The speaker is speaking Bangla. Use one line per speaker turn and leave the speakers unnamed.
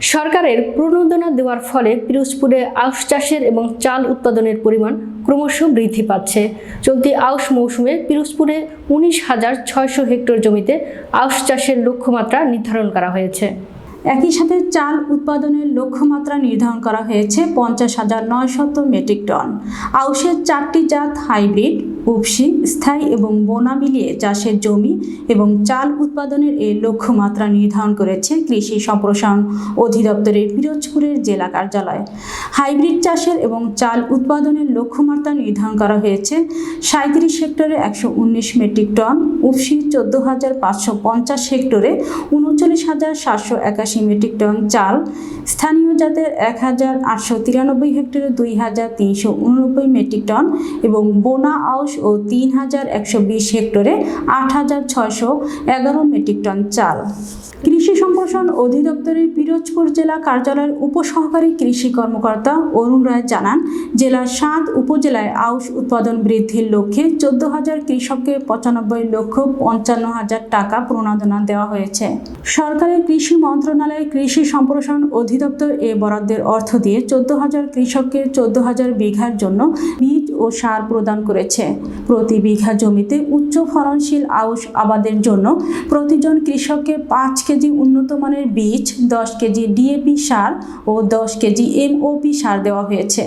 সরকারের প্রণোদনা দেওয়ার ফলে পিরোজপুরে আউশ চাষের এবং চাল উৎপাদনের পরিমাণ ক্রমশ বৃদ্ধি পাচ্ছে। চলতি আউশ মৌসুমে পিরোজপুরে উনিশ হাজার ছয়শো হেক্টর জমিতে আউশ চাষের লক্ষ্যমাত্রা নির্ধারণ করা হয়েছে।
একই সাথে চাল উৎপাদনের লক্ষ্যমাত্রা নির্ধারণ করা হয়েছে পঞ্চাশ হাজার নয় নয়শত মেট্রিক টন। আউশের চারটি জাত হাইব্রিড উপসি স্থায়ী এবং বোনা মিলিয়ে চাষের জমি এবং চাল উৎপাদনের এই লক্ষ্যমাত্রা নির্ধারণ করেছে কৃষি সম্প্রসারণ অধিদপ্তরের পিরোজপুরের জেলা কার্যালয়। হাইব্রিড চাষের এবং চাল উৎপাদনের লক্ষ্যমাত্রা নির্ধারণ করা হয়েছে সাঁত্রিশ হেক্টরে একশো উনিশ মেট্রিক টন উপসি চোদ্দ হাজার পাঁচশো পঞ্চাশ হেক্টরে উনচল্লিশ হাজার সাতশো একাশি মেট্রিক টন চাল। স্থানীয় জাতের এক হাজার আটশো তিরানব্বই হেক্টরে দুই হাজার তিনশো উননব্বই মেট্রিক টন এবং বোনা আউশ ও তিন হাজার একশো বিশ হেক্টরে আট হাজার ছয়শো এগারো মেট্রিক টন চাল। কৃষি সম্প্রসারণ অধিদপ্তরের পিরোজপুর জেলা কার্যালয়ের উপসহকারী কৃষি কর্মকর্তা অরুণ রায় জানান, জেলার সাত উপজেলায় আউশ উৎপাদন বৃদ্ধির লক্ষ্যে চোদ্দ হাজার কৃষককে পঁচানব্বই লক্ষ পঞ্চান্ন হাজার টাকা প্রণোদনা দেওয়া হয়েছে। সরকারের কৃষি মন্ত্রণালয় কৃষি সম্প্রসারণ অধিদপ্তর এ বরাদ্দের অর্থ দিয়ে চোদ্দ হাজার কৃষককে চোদ্দ হাজার বিঘার জন্য বীজ ও সার প্রদান করেছে। প্রতি বিঘা জমিতে উচ্চ ফলনশীল আউশ আবাদের জন্য প্রতিজন কৃষককে পাঁচ কেজি উন্নত মানের বীজ, দশ কেজি ডিএপি সার ও দশ কেজি এমওপি সার দেওয়া হয়েছে।